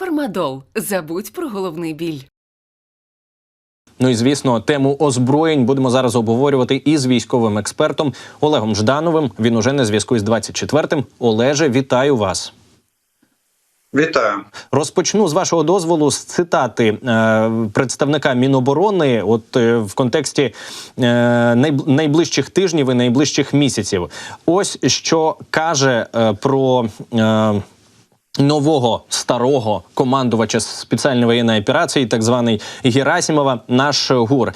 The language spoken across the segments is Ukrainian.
Фармадол. Забудь про головний біль. Ну і звісно, тему озброєнь будемо зараз обговорювати із військовим експертом Олегом Ждановим. Він уже на зв'язку із 24-м. Олеже, вітаю вас. Вітаю. Розпочну з вашого дозволу з цитати е, представника Міноборони, от е, в контексті е, найб- найближчих тижнів і найближчих місяців. Ось що каже е, про. Е, Нового старого командувача спеціальної воєнної операції, так званий Герасімова, наш гур.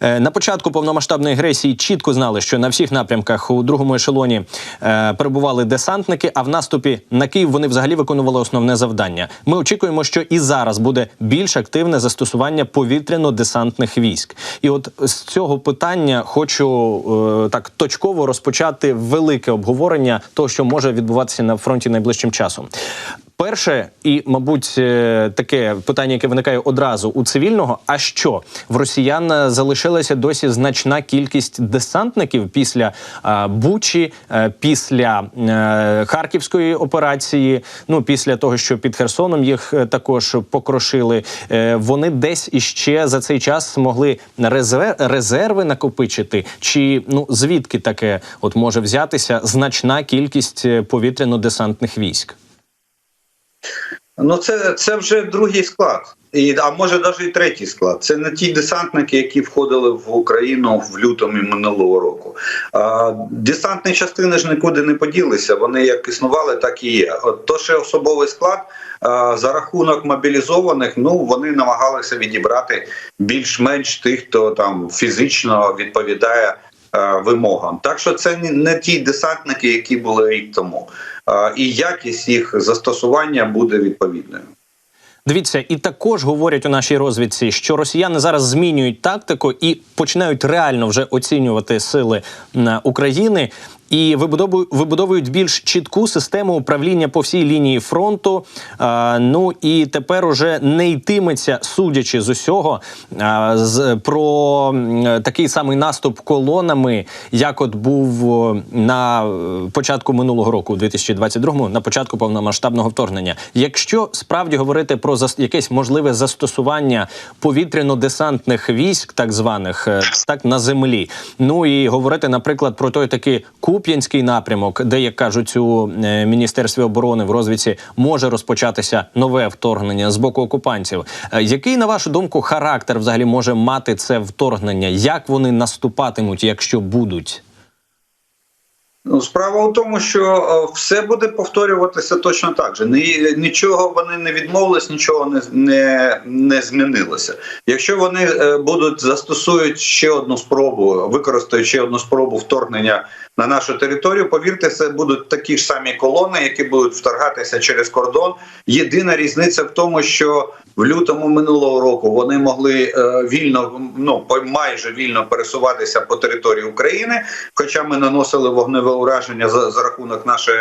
Е, На початку повномасштабної агресії чітко знали, що на всіх напрямках у другому ешелоні е, перебували десантники. А в наступі на Київ вони взагалі виконували основне завдання. Ми очікуємо, що і зараз буде більш активне застосування повітряно-десантних військ. І от з цього питання хочу е, так точково розпочати велике обговорення того, що може відбуватися на фронті найближчим часом. Перше, і мабуть, е, таке питання, яке виникає одразу у цивільного: а що в росіян е, залишилася досі значна кількість десантників після е, Бучі, е, після е, Харківської операції, ну після того, що під Херсоном їх також покрошили. Вони десь іще за цей час резерв, резерви накопичити. Чи ну звідки таке от може взятися значна кількість повітряно-десантних військ? Ну це, це вже другий склад. І, а може навіть і третій склад. Це не ті десантники, які входили в Україну в лютому минулого року. А, десантні частини ж нікуди не поділися. Вони як існували, так і є. От то, що особовий склад а, за рахунок мобілізованих, ну вони намагалися відібрати більш-менш тих, хто там фізично відповідає вимогам. Так що це не, ті десантники, які були рік тому. І якість їх застосування буде відповідною. Дивіться, і також говорять у нашій розвідці, що росіяни зараз змінюють тактику і починають реально вже оцінювати сили м, України. І вибудовують, більш чітку систему управління по всій лінії фронту. Ну і тепер уже не йтиметься, судячи з усього, з про такий самий наступ колонами, як от був на початку минулого року, у 2022-му, на початку повномасштабного вторгнення. Якщо справді говорити про якесь можливе застосування повітряно-десантних військ, так званих е, так на землі, ну і говорити, наприклад, про той такий Куп'янський напрямок, де як кажуть у е, міністерстві оборони в розвідці може розпочатися нове вторгнення з боку окупантів. Е, Який на вашу думку характер взагалі може мати це вторгнення? Як вони наступатимуть, якщо будуть? Ну, справа у тому, що е, все буде повторюватися точно так же. Нічого вони не відмовились, нічого не, не, не змінилося. Якщо вони будуть застосують ще одну спробу, використають ще одну спробу вторгнення на нашу територію, повірте, це будуть такі ж самі колони, які будуть вторгатися через кордон. Єдина різниця в тому, що в лютому минулого року вони могли е, вільно, ну майже вільно пересуватися по території України, хоча ми наносили вогневе ураження за, за рахунок нашої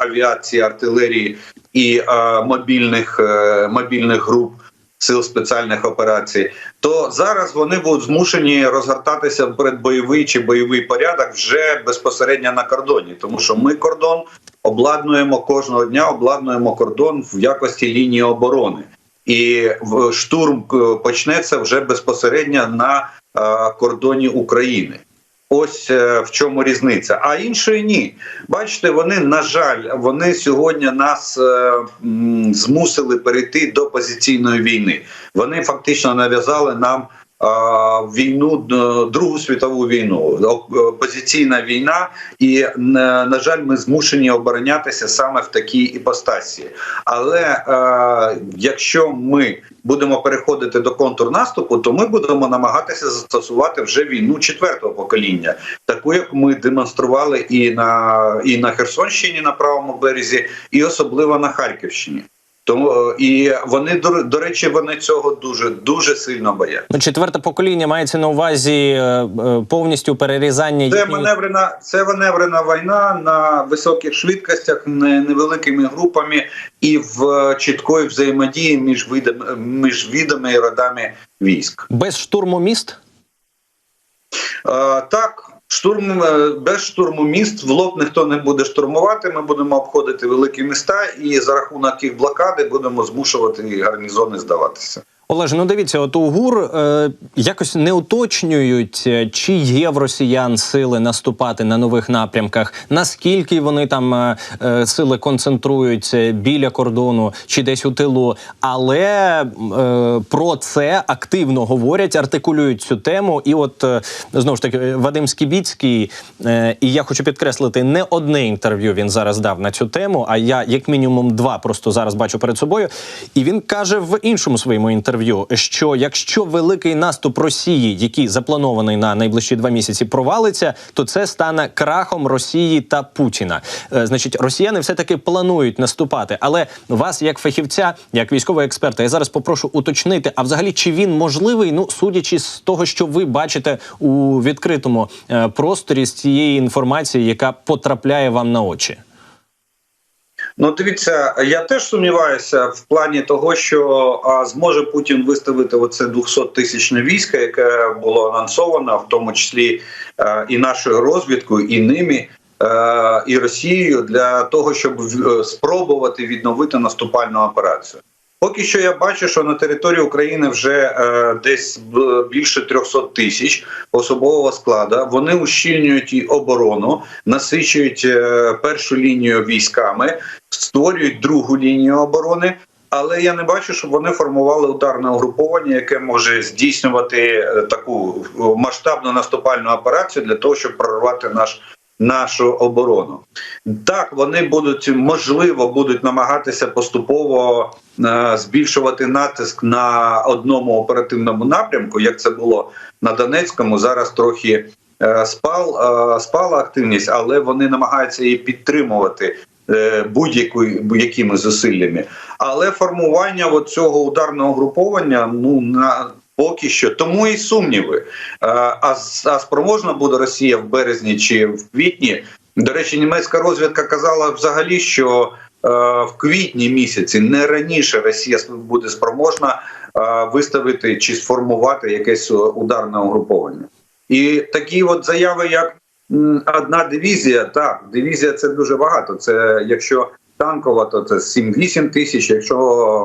авіації, артилерії і мобільних, е, мобільних груп. Сил спеціальних операцій, то зараз вони будуть змушені розгортатися в передбойовий чи бойовий порядок вже безпосередньо на кордоні, тому що ми кордон обладнуємо кожного дня, обладнуємо кордон в якості лінії оборони, і штурм е, почнеться вже безпосередньо на е, кордоні України. Ось е, в чому різниця. А іншої ні. Бачите, вони на жаль, вони сьогодні нас е, змусили перейти до позиційної війни. Вони фактично нав'язали нам війну е, Другу світову війну, О- позиційна війна, і на, на жаль, ми змушені оборонятися саме в такій іпостасі. Але е, якщо ми будемо переходити до контрнаступу, то ми будемо намагатися застосувати вже війну четвертого покоління, таку як ми демонстрували і на і на Херсонщині на правому березі, і особливо на Харківщині. Тому е, і вони до, речі, вони цього дуже дуже сильно бояться. Ну, четверте покоління мається на увазі е, е, повністю перерізання Це маневрена, це маневрена війна на високих швидкостях, невеликими групами і в чіткої взаємодії між видами між видами і родами військ. без штурму міст. Так, Штурм е, без штурму міст в лоб ніхто не буде штурмувати. Ми будемо обходити великі міста, і за рахунок їх блокади будемо змушувати гарнізони здаватися. Олеже, ну дивіться, от у ГУР е, якось не уточнюють, е, чи є в росіян сили наступати на нових напрямках, наскільки вони там е, е, сили концентруються біля кордону чи десь у тилу. Але е, про це активно говорять, артикулюють цю тему. І от е, знову ж таки, Вадим Скібіцький, е, і я хочу підкреслити, не одне інтерв'ю він зараз дав на цю тему, а я як мінімум два просто зараз бачу перед собою. І він каже в іншому своєму інтерв'ю, що якщо великий наступ Росії, який запланований на найближчі два місяці, провалиться, то це стане крахом Росії та Путіна. Е, Значить, росіяни все таки планують наступати. Але вас, як фахівця, як військового експерта, я зараз попрошу уточнити, а взагалі чи він можливий? Ну, судячи з того, що ви бачите у відкритому е, просторі з цієї інформації, яка потрапляє вам на очі. Ну, дивіться, я теж сумніваюся в плані того, що а, зможе Путін виставити оце 200 тисячне військо, яке було анонсовано, в тому числі е, і нашою розвідкою, і ними, е, і Росією, для того, щоб в- е, спробувати відновити наступальну операцію. Поки що я бачу, що на території України вже десь більше 300 тисяч особового складу. Вони ущільнюють і оборону, насичують першу лінію військами, створюють другу лінію оборони. Але я не бачу, щоб вони формували ударне угруповання, яке може здійснювати е, таку е, масштабну наступальну операцію для того, щоб прорвати наш. Нашу оборону так вони будуть можливо будуть намагатися поступово е, збільшувати натиск на одному оперативному напрямку, як це було на Донецькому. Зараз трохи спал спала активність, але вони намагаються її підтримувати будь-якими зусиллями. Але формування цього ударного груповання ну на поки що тому і сумніви. Е, А, а спроможна буде Росія в березні чи в квітні. До речі, німецька розвідка казала взагалі, що е, в квітні місяці не раніше Росія буде спроможна е, виставити чи сформувати якесь ударне угруповання. І такі от заяви, як одна дивізія, так, дивізія це дуже багато. Це якщо танкова, то це 7-8 тисяч. Якщо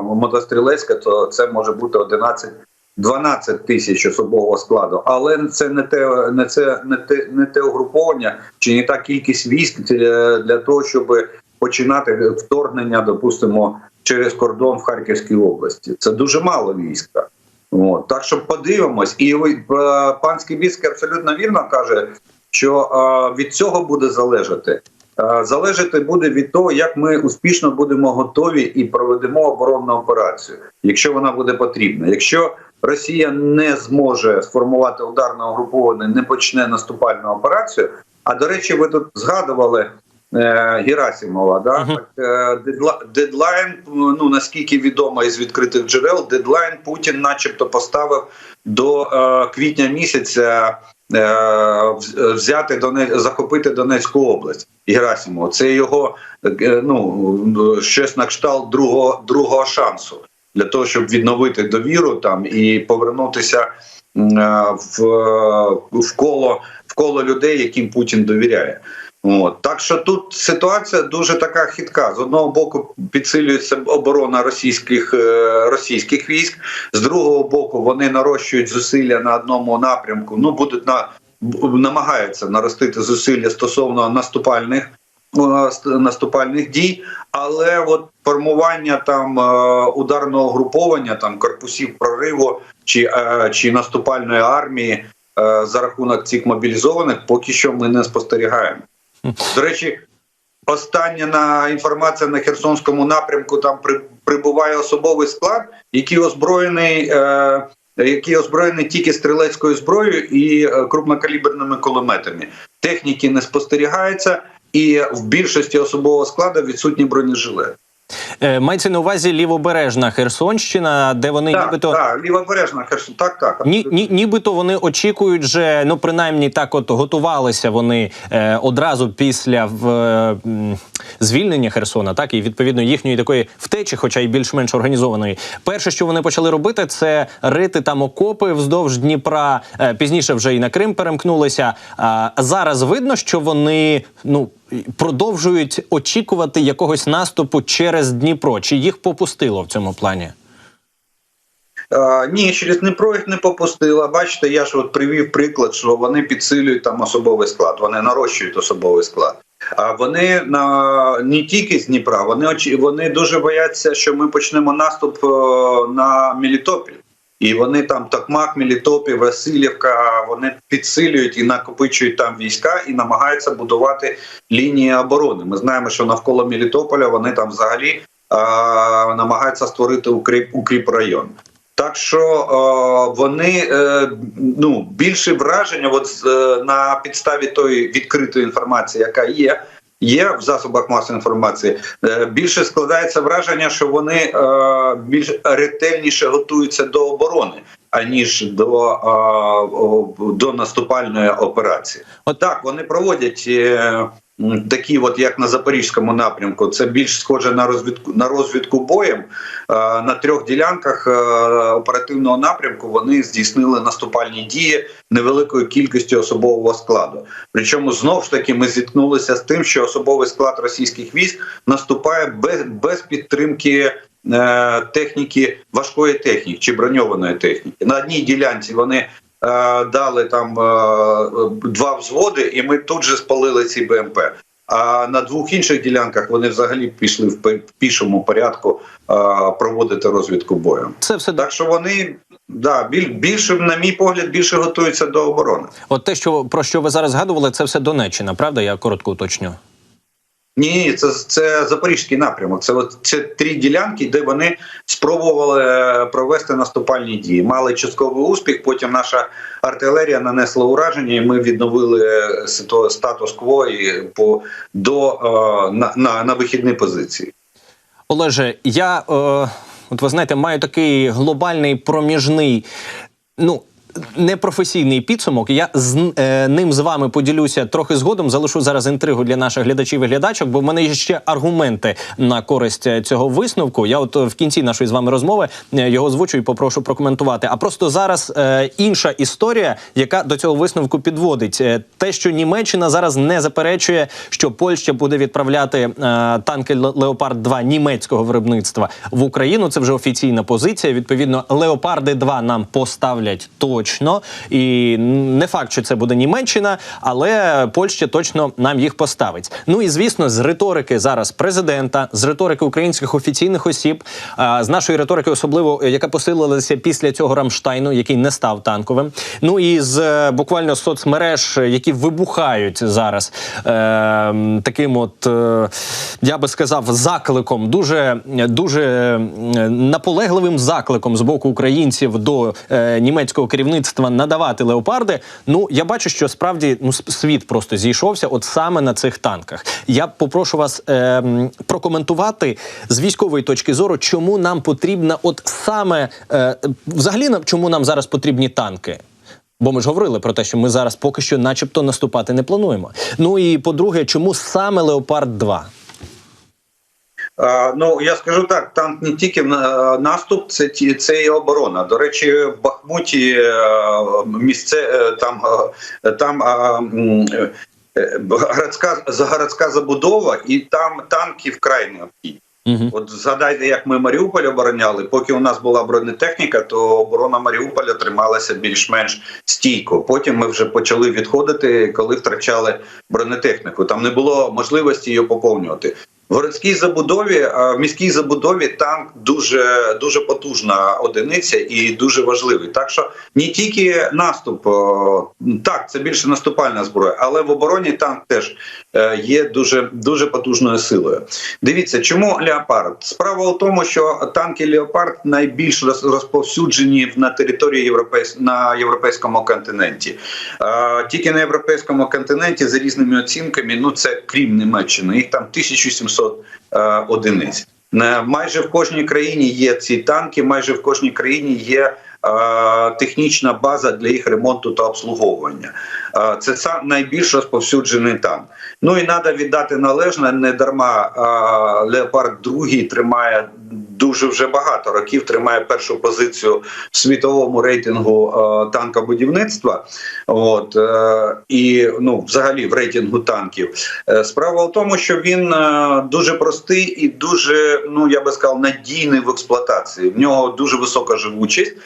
мотострілецька, то це може бути 11 12 тисяч особового складу, але це не те, не це не те, не те угруповання чи не та кількість військ для, для того, щоб починати вторгнення, допустимо, через кордон в Харківській області. Це дуже мало війська. От. Так що подивимось, і е, пан Скібіцький абсолютно вірно каже, що від цього буде залежати. Залежати буде від того, як ми успішно будемо готові і проведемо оборонну операцію, якщо вона буде потрібна. Якщо Росія не зможе сформувати ударне угруповання, не почне наступальну операцію. А до речі, ви тут згадували е, Герасимова. Да? Мгм. Так, е, дедла- дедлайн, ну наскільки відомо із відкритих джерел, дедлайн Путін, начебто, поставив до е, квітня місяця. Е, вз- Взяти Донець, захопити Донецьку область Герасимова. Це його е, ну щось на кшталт другого другого шансу для того, щоб відновити довіру там і повернутися е, в, в коло в коло людей, яким Путін довіряє. От так що тут ситуація дуже така хитка. З одного боку підсилюється оборона російських е, російських військ, з другого боку вони нарощують зусилля на одному напрямку. Ну будуть на намагаються наростити зусилля стосовно наступальних е, наступальних дій, але от формування там е, ударного груповання, там корпусів прориву чи, чи наступальної армії за рахунок цих мобілізованих, поки що ми не спостерігаємо. До речі, остання на інформація на Херсонському напрямку там при, прибуває особовий склад, який озброєний. Е, який озброєний тільки стрілецькою зброєю і е, крупнокаліберними кулеметами. Техніки не спостерігається, і в більшості особового складу відсутні бронежилети. Е, мається на увазі лівобережна Херсонщина, де вони Так, нібито. так, лівобережна Херсон. Так, так. Ні, ні, нібито вони очікують же, ну принаймні так, от готувалися вони е, одразу після в, е, звільнення Херсона, так і відповідно їхньої такої втечі, хоча й більш-менш організованої. Перше, що вони почали робити, це рити там окопи вздовж Дніпра. Е, пізніше вже і на Крим перемкнулися. А зараз видно, що вони ну. Продовжують очікувати якогось наступу через Дніпро. Чи їх попустило в цьому плані? Ні, через Дніпро їх не попустила. Бачите, я ж от привів приклад, що вони підсилюють там особовий склад, вони нарощують особовий склад. А вони на не тільки з Дніпра, вони очі- вони дуже бояться, що ми почнемо наступ е, на Мелітопіль. І вони там Токмак, Мелітопіль, Васильівка, вони підсилюють і накопичують там війська і намагаються будувати лінії оборони. Ми знаємо, що навколо Мелітополя вони там взагалі намагаються створити укріп, укріп район. Так що е, вони е, ну більше враження, от е, на підставі тої відкритої інформації, яка є. Є в засобах масової інформації Е, більше складається враження, що вони е, більш ретельніше готуються до оборони, аніж до, е, до наступальної операції. От- так вони проводять е, такі, от як на запорізькому напрямку, це більш схоже на розвідку на розвідку боєм. Е, На трьох ділянках е, оперативного напрямку вони здійснили наступальні дії невеликою кількістю особового складу. Причому знов ж таки ми зіткнулися з тим, що особовий склад російських військ наступає без, без підтримки. е, Техніки важкої техніки чи броньованої техніки на одній ділянці вони дали там е, два взводи, і ми тут же спалили ці БМП. А на двох інших ділянках вони взагалі пішли в пішому порядку е, проводити розвідку бою. Це все Так що вони да, біль, більше, на мій погляд, більше готуються до оборони. От те, що про що ви зараз згадували, це все Донеччина, правда? Я коротко уточню. Ні, це, це запорізький напрямок. Це от це три ділянки, де вони спробували е, провести наступальні дії. Мали частковий успіх. Потім наша артилерія нанесла ураження, і ми відновили е, статус-кво по до е, на, на, на вихідні позиції. Олеже, я е, от ви знаєте, маю такий глобальний проміжний. Ну. Непрофесійний підсумок. Я з е, ним з вами поділюся трохи згодом. Залишу зараз інтригу для наших глядачів і глядачок, бо в мене є ще аргументи на користь е, цього висновку. Я от е, в кінці нашої з вами розмови е, його озвучу і попрошу прокоментувати. А просто зараз е, інша історія, яка до цього висновку підводить. Те, що Німеччина зараз не заперечує, що Польща буде відправляти е, танки Леопард 2 німецького виробництва в Україну. Це вже офіційна позиція. Відповідно, Леопарди 2 нам поставлять точно. І не факт, що це буде Німеччина, але Польща точно нам їх поставить. Ну і звісно, з риторики зараз президента, з риторики українських офіційних осіб, з нашої риторики, особливо е, яка посилилася після цього Рамштайну, який не став танковим. Ну і з е, буквально соцмереж, які вибухають зараз е, таким, от е, я би сказав, закликом, дуже дуже е, наполегливим закликом з боку українців до е, німецького керівництва надавати леопарди. Ну я бачу, що справді ну світ просто зійшовся, от саме на цих танках. Я попрошу вас е, прокоментувати з військової точки зору, чому нам потрібна, от саме е, взагалі нам- чому нам зараз потрібні танки. Бо ми ж говорили про те, що ми зараз поки що, начебто, наступати не плануємо. Ну і по-друге, чому саме Леопард 2 А, ну я скажу так: танк не тільки наступ, це це і оборона. До речі, в Бахмуті е, місце е, там е, там е, е, городська городська забудова, і там танки вкрай необхідні. Угу. От згадайте, як ми Маріуполь обороняли. Поки у нас була бронетехніка, то оборона Маріуполя трималася більш-менш стійко. Потім ми вже почали відходити, коли втрачали бронетехніку. Там не було можливості її поповнювати. В городській забудові, в міській забудові танк дуже дуже потужна одиниця і дуже важливий. Так що не тільки наступ, так це більше наступальна зброя, але в обороні танк теж є дуже дуже потужною силою. Дивіться, чому леопард? Справа в тому, що танки леопард найбільш роз- розповсюджені на території європейсь... на європейському континенті. Е, Тільки на європейському континенті за різними оцінками, ну це крім Німеччини, їх там 1700 е, одиниць. Е, Майже в кожній країні є ці танки, майже в кожній країні є е, технічна база для їх ремонту та обслуговування. Е, Це сам найбільш розповсюджений там. Ну і треба віддати належне, не дарма е, Леопард 2 тримає дуже вже багато років, тримає першу позицію в світовому рейтингу е, танкобудівництва. От е, і ну, взагалі в рейтингу танків. Е, Справа в тому, що він е, дуже простий і дуже, ну я би сказав, надійний в експлуатації. В нього дуже висока живучість,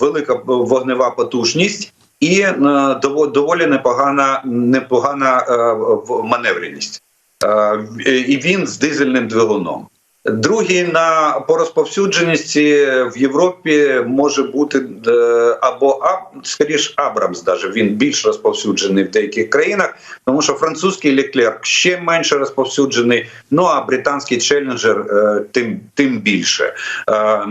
велика вогнева потужність. І е, дово- доволі непогана непогана е, маневреність, Е, і він з дизельним двигуном. Другий на по розповсюдженості в Європі може бути е, або аб, скоріш Абрамс, даже він більш розповсюджений в деяких країнах, тому що французький Леклерк ще менше розповсюджений. Ну а британський челенджер е, тим тим більше е,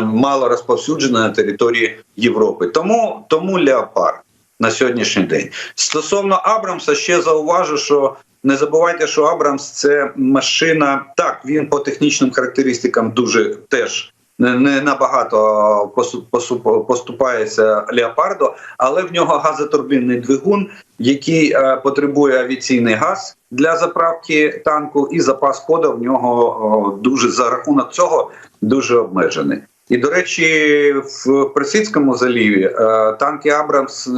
мало розповсюджений на території Європи. Тому тому Леопард на сьогоднішній день стосовно Абрамса, ще зауважу, що не забувайте, що Абрамс це машина. Так, він по технічним характеристикам дуже теж не, набагато поступається Леопарду, але в нього газотурбінний двигун, який е, потребує авіаційний газ для заправки танку, і запас ходу в нього дуже за рахунок цього дуже обмежений. І до речі, в Персидському заліві е, танки Абрамс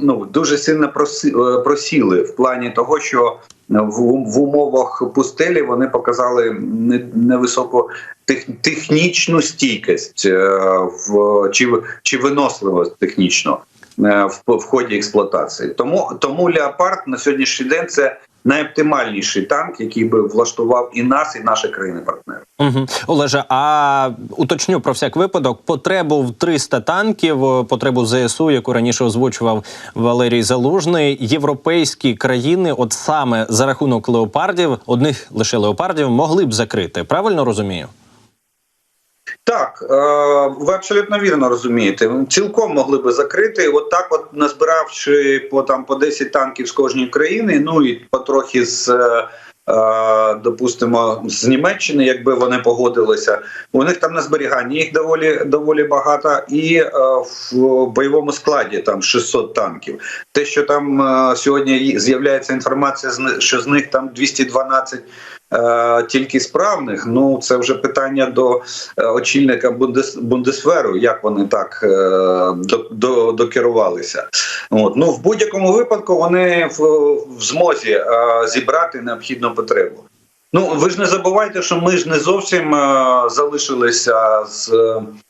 ну дуже сильно е, просіли в плані того, що в, умовах пустелі вони показали не- невисоку технічну стійкість е, в чи, чи виносливість технічно е, в ході експлуатації. Тому тому Леопард на сьогоднішній день це найоптимальніший танк, який би влаштував і нас, і наші країни-партнери. Угу. Олеже, а уточню про всяк випадок потребу в 300 танків, потребу ЗСУ, яку раніше озвучував Валерій Залужний, європейські країни, от саме за рахунок леопардів, одних лише леопардів, могли б закрити. Правильно розумію? Так, е, ви абсолютно вірно розумієте. Цілком могли би закрити. От так, от назбиравши по там по 10 танків з кожної країни, ну і потрохи з. е, е, Допустимо, з Німеччини, якби вони погодилися, у них там на зберіганні їх доволі доволі багато, і е, в бойовому складі там 600 танків. Те, що там е, сьогодні з'являється інформація, що з них там 212 е, тільки справних. Ну це вже питання до е, очільника Бундес, Бундесверу, як вони так е, до, до, докерувалися. От. Ну, в будь-якому випадку вони в, змозі е, зібрати необхідну потребу. Ну, ви ж не забувайте, що ми ж не зовсім е, залишилися з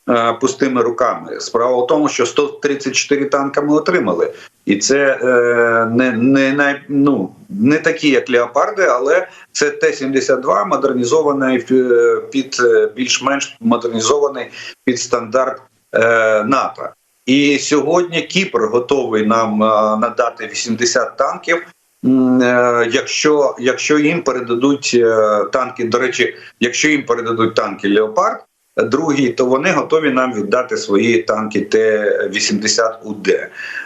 е, пустими руками. Справа в тому, що 134 танка ми отримали, і це е, не, не, най, ну, не такі, як леопарди, але це Т-72 модернізований е, під е, більш-менш модернізований під стандарт е, НАТО. І сьогодні Кіпр готовий нам е, надати 80 танків. Якщо, якщо їм передадуть танки, до речі, якщо їм передадуть танки Леопард, другі, то вони готові нам віддати свої танки Т-80 УД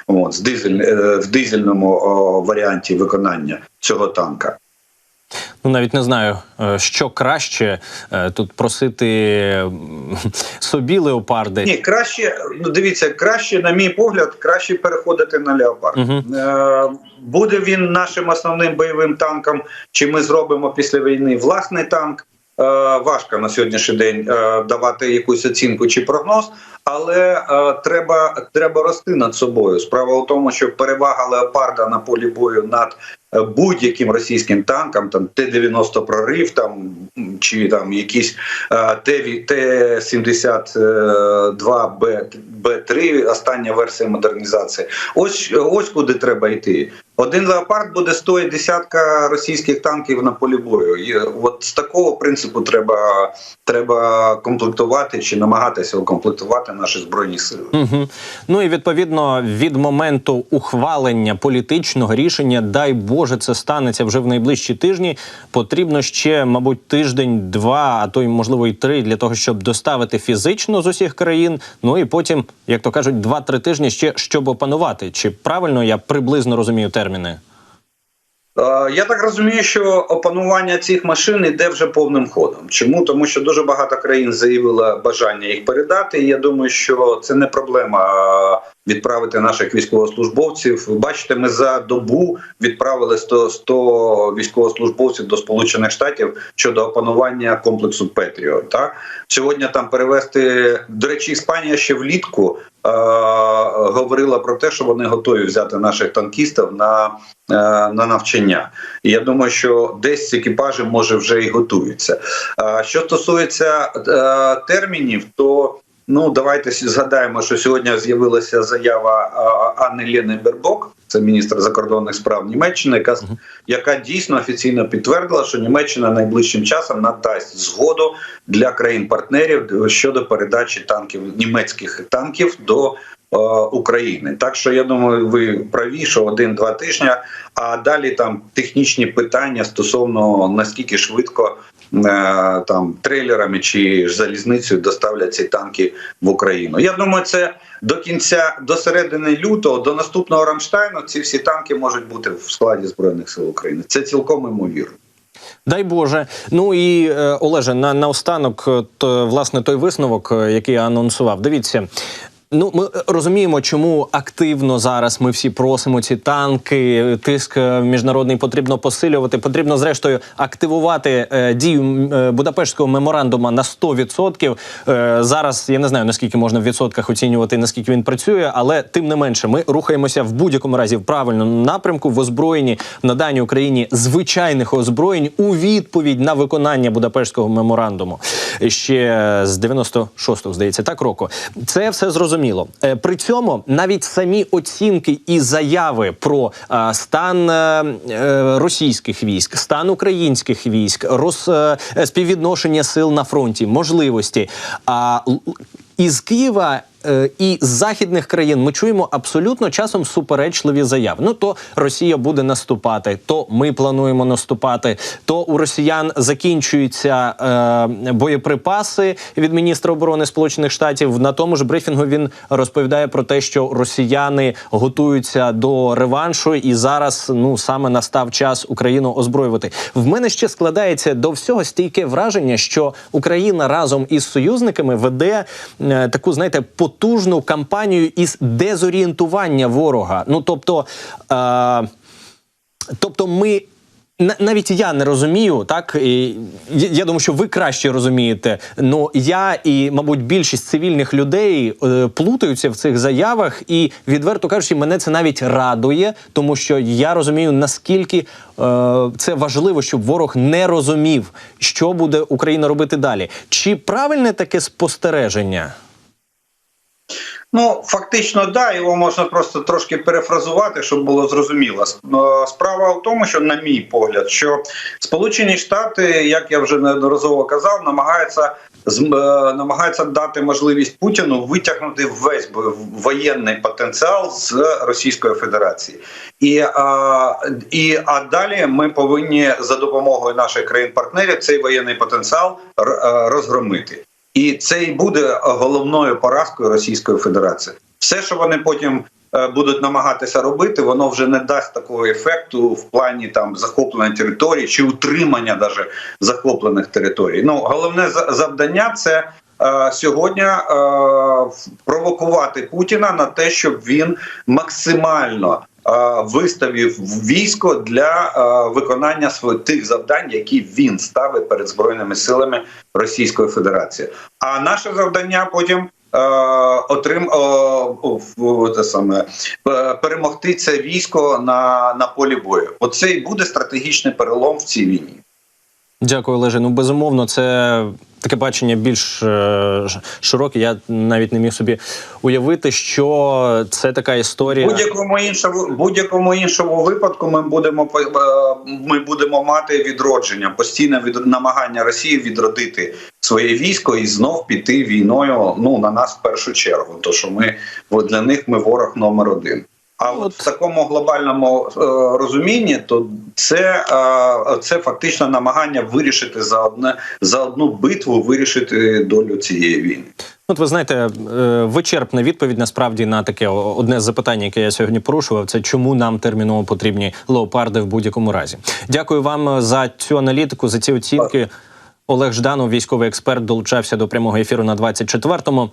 от, з дизель, е, в дизельному о, варіанті виконання цього танка. Ну навіть не знаю, е, що краще е, тут просити собі леопарди. Ні, краще, ну дивіться, краще, на мій погляд, краще переходити на леопард. Е, буде він нашим основним бойовим танком, чи ми зробимо після війни власний танк. Е, важко на сьогоднішній день е, давати якусь оцінку чи прогноз, але е, треба, треба рости над собою. Справа у тому, що перевага леопарда на полі бою над будь-яким російським танком, там Т-90 прорив, там чи там якісь е, Т- Т-72 Б, Б3, остання версія модернізації. Ось ось куди треба йти. Один леопард буде стоїти десятка російських танків на полі бою. І от з такого принципу треба, треба комплектувати чи намагатися укомплектувати наші збройні сили. Угу. Ну і відповідно від моменту ухвалення політичного рішення, дай Боже, це станеться вже в найближчі тижні. Потрібно ще, мабуть, тиждень, два, а то й можливо й три для того, щоб доставити фізично з усіх країн. Ну і потім, як то кажуть, два-три тижні ще щоб опанувати. Чи правильно я приблизно розумію терміни? Е, Я так розумію, що опанування цих машин йде вже повним ходом. Чому? Тому що дуже багато країн заявило бажання їх передати. І я думаю, що це не проблема е, відправити наших військовослужбовців. Бачите, ми за добу відправили 100, 100 військовослужбовців до Сполучених Штатів щодо опанування комплексу Петріо. Так сьогодні там перевести до речі, Іспанія ще влітку е, говорила про те, що вони готові взяти наших танкістів на, на навчання. І я думаю, що десь екіпажі може вже і готуються. Е, що стосується е, термінів, то ну давайте згадаємо, що сьогодні з'явилася заява е, Анни Лєни Бербок. Це міністр закордонних справ Німеччини, яка, яка дійсно офіційно підтвердила, що Німеччина найближчим часом надасть згоду для країн-партнерів щодо передачі танків німецьких танків до е, України. Так що я думаю, ви праві, що один-два тижні, а далі там технічні питання стосовно наскільки швидко е, там трейлерами чи залізницею доставлять ці танки в Україну. Я думаю, це до кінця, до середини лютого, до наступного Рамштайну, ці всі танки можуть бути в складі збройних сил України. Це цілком імовірно. Дай Боже. Ну і е, Олеже, на наостанок, е, то, власне, той висновок, е, який я анонсував. Дивіться. Ну, ми розуміємо, чому активно зараз ми всі просимо ці танки. Тиск е, міжнародний потрібно посилювати. Потрібно, зрештою, активувати е, дію е, Будапештського меморандума на 100%. Е, зараз я не знаю наскільки можна в відсотках оцінювати, наскільки він працює, але тим не менше, ми рухаємося в будь-якому разі в правильному напрямку в озброєнні наданні Україні звичайних озброєнь у відповідь на виконання Будапештського меморандуму ще з 96-го, здається, так року. Це все зрозуміло. Е, При цьому навіть самі оцінки і заяви про е, стан е, російських військ, стан українських військ, роз, співвідношення сил на фронті, можливості. А із Києва і з західних країн ми чуємо абсолютно часом суперечливі заяви. Ну то Росія буде наступати, то ми плануємо наступати, то у росіян закінчуються е, боєприпаси від міністра оборони Сполучених Штатів. На тому ж брифінгу він розповідає про те, що росіяни готуються до реваншу, і зараз ну саме настав час Україну озброювати. В мене ще складається до всього стійке враження, що Україна разом із союзниками веде е, таку, знаєте, потужну кампанію із дезорієнтування ворога. Ну тобто. Е, Тобто, ми на- навіть я не розумію, так і я, я думаю, що ви краще розумієте. Ну я і, мабуть, більшість цивільних людей е, плутаються в цих заявах, і відверто кажучи, мене це навіть радує, тому що я розумію, наскільки е, це важливо, щоб ворог не розумів, що буде Україна робити далі. Чи правильне таке спостереження? Ну, фактично, да, його можна просто трошки перефразувати, щоб було зрозуміло. Е, Справа в тому, що, на мій погляд, що Сполучені Штати, як я вже неодноразово казав, намагаються е, намагаються дати можливість Путіну витягнути весь воєнний потенціал з Російської Федерації. І, а, і а далі ми повинні за допомогою наших країн-партнерів цей воєнний потенціал е, розгромити. І це і буде головною поразкою Російської Федерації. Все, що вони потім е, будуть намагатися робити, воно вже не дасть такого ефекту в плані там захоплення територій чи утримання даже захоплених територій. Ну головне за- завдання це. е, Сьогодні е, провокувати Путіна на те, щоб він максимально виставив військо для е, виконання своїх тих завдань, які він ставить перед збройними силами Російської Федерації. А наше завдання потім е, отрим те саме е, перемогти це військо на, на полі бою. Оце і буде стратегічний перелом в цій війні. Дякую, Олеже. Ну безумовно, це таке бачення більш е, широке. Я навіть не міг собі уявити, що це така історія. будь-якому іншому будь-якому іншому випадку ми будемо е, ми будемо мати відродження, постійне від намагання Росії відродити своє військо і знов піти війною. Ну на нас в першу чергу. То що ми для них ми ворог номер один. А Ну, от от- в такому глобальному е, розумінні, то це, е, це фактично намагання вирішити за одне за одну битву, вирішити долю цієї війни. От ви знаєте, е, вичерпна відповідь насправді на таке одне з запитань, яке я сьогодні порушував, це чому нам терміново потрібні леопарди в будь-якому разі. Дякую вам за цю аналітику, за ці оцінки. Олег Жданов, військовий експерт, долучався до прямого ефіру на 24-му.